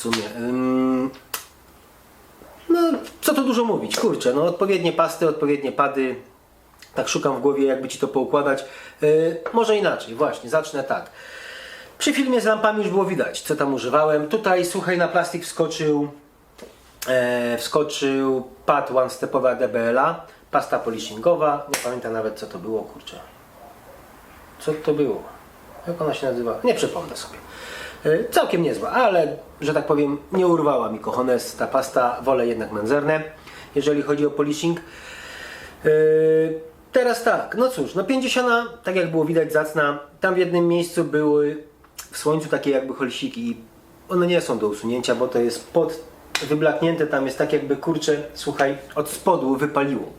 sumie. No, co tu dużo mówić, kurczę, no odpowiednie pasty, odpowiednie pady. Tak szukam w głowie, jakby ci to poukładać. Yy, może inaczej, właśnie, zacznę tak. Przy filmie z lampami już było widać, co tam używałem. Tutaj, słuchaj, na plastik wskoczył, e, wskoczył pad one-stepowy ADBL-a, pasta polishingowa. Nie pamiętam nawet, co to było, kurczę. Co to było? Jak ona się nazywa? Nie przypomnę sobie. E, Całkiem niezła, ale że tak powiem, nie urwała mi kochones ta pasta. Wolę jednak menzerne, jeżeli chodzi o polishing. E, Teraz tak, no cóż, no 50, tak jak było widać, zacna. Tam w jednym miejscu były w słońcu takie jakby holsiki. i One nie są do usunięcia, bo to jest pod wyblaknięte, tam jest tak jakby kurcze, słuchaj, od spodu wypaliło.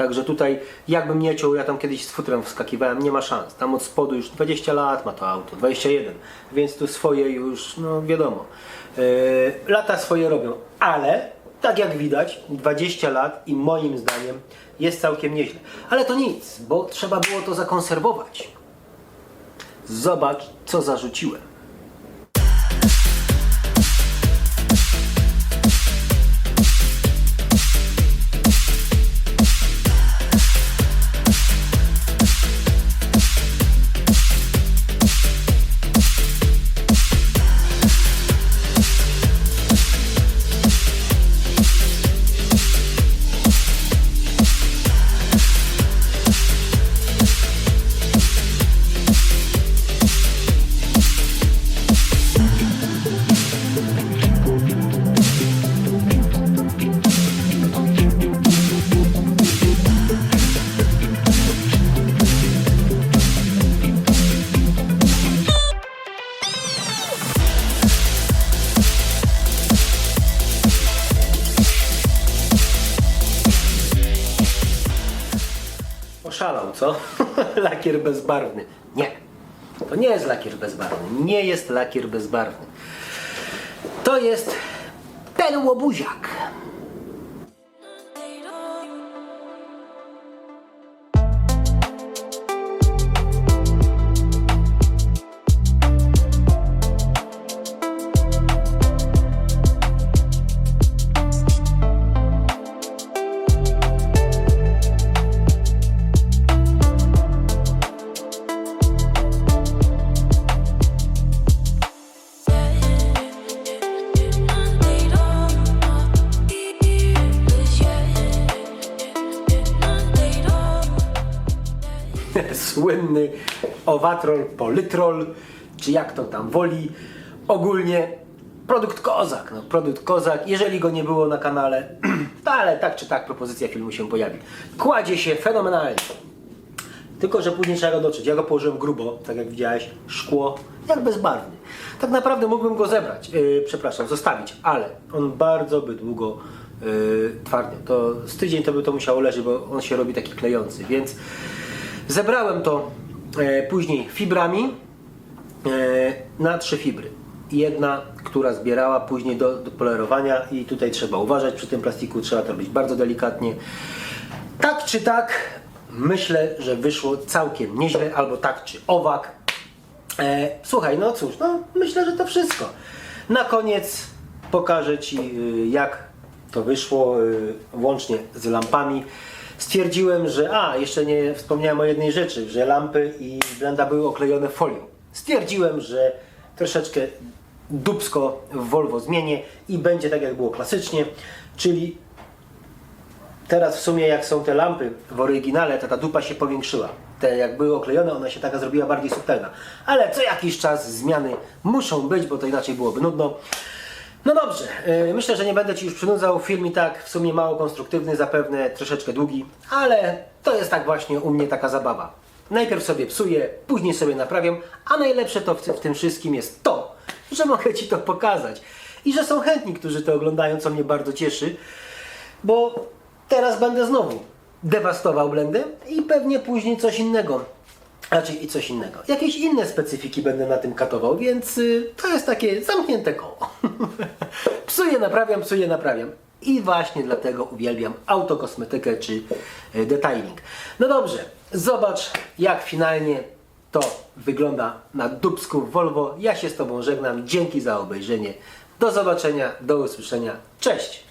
Także tutaj jakbym nie ciął, ja tam kiedyś z futrem wskakiwałem, nie ma szans. Tam od spodu już 20 lat ma to auto, 21, więc tu swoje już, no wiadomo. Yy, lata swoje robią, ale tak jak widać, 20 lat i moim zdaniem jest całkiem nieźle. Ale to nic, bo trzeba było to zakonserwować. Zobacz, co zarzuciłem. Lakier bezbarwny. Nie. To nie jest lakier bezbarwny. Nie jest lakier bezbarwny. To jest ten łobuziak. Słynny owatrol, polytrol, czy jak to tam woli. Ogólnie produkt kozak. No, produkt kozak. Jeżeli go nie było na kanale, to ale tak czy tak propozycja filmu się pojawi. Kładzie się fenomenalnie. Tylko, że później trzeba go dotrzeć. Ja go położyłem grubo, tak jak widziałeś, szkło, jak bezbarwny. Tak naprawdę mógłbym go zebrać, yy, przepraszam, zostawić, ale on bardzo by długo yy, twardnie. To z tydzień to by to musiało leżeć, bo on się robi taki klejący, więc zebrałem to e, później fibrami e, na trzy fibry. Jedna, która zbierała później do, do polerowania i tutaj trzeba uważać przy tym plastiku, trzeba to robić bardzo delikatnie. Tak czy tak, myślę, że wyszło całkiem nieźle, albo tak czy owak. E, słuchaj, no cóż, no myślę, że to wszystko. Na koniec pokażę Ci, y, jak to wyszło, y, łącznie z lampami. Stwierdziłem, że, a, jeszcze nie wspomniałem o jednej rzeczy, że lampy i blenda były oklejone folią. Stwierdziłem, że troszeczkę dubsko w Volvo zmienię i będzie tak, jak było klasycznie, czyli Teraz w sumie jak są te lampy w oryginale, to ta dupa się powiększyła. Te jak były oklejone, ona się taka zrobiła bardziej subtelna. Ale co jakiś czas zmiany muszą być, bo to inaczej byłoby nudno. No dobrze, yy, myślę, że nie będę Ci już przynudzał. Film i tak w sumie mało konstruktywny, zapewne troszeczkę długi, ale to jest tak właśnie u mnie taka zabawa. Najpierw sobie psuję, później sobie naprawiam, a najlepsze to w tym wszystkim jest to, że mogę Ci to pokazać. I że są chętni, którzy to oglądają, co mnie bardzo cieszy bo teraz będę znowu dewastował blendy i pewnie później coś innego. Raczej i coś innego. Jakieś inne specyfiki będę na tym katował, więc y, to jest takie zamknięte koło. psuję, naprawiam, psuję, naprawiam. I właśnie dlatego uwielbiam autokosmetykę czy y, detailing. No dobrze, zobacz jak finalnie to wygląda na dubsku Volvo. Ja się z Tobą żegnam. Dzięki za obejrzenie. Do zobaczenia, do usłyszenia. Cześć!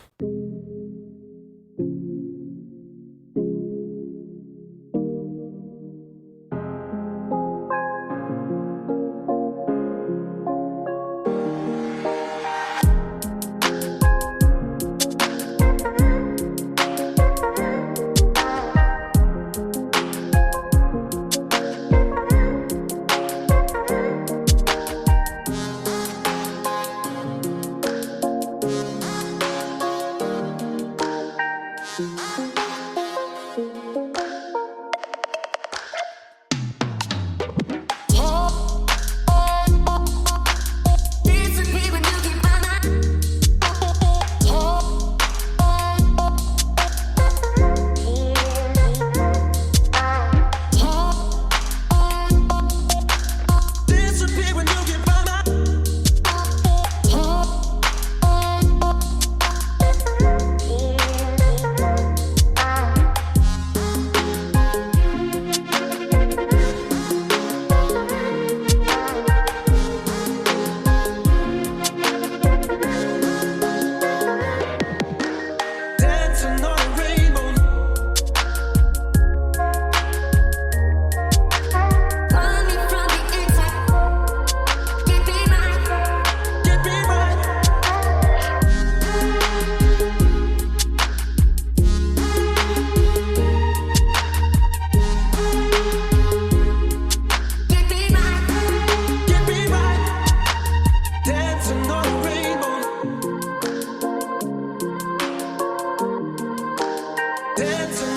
dancing.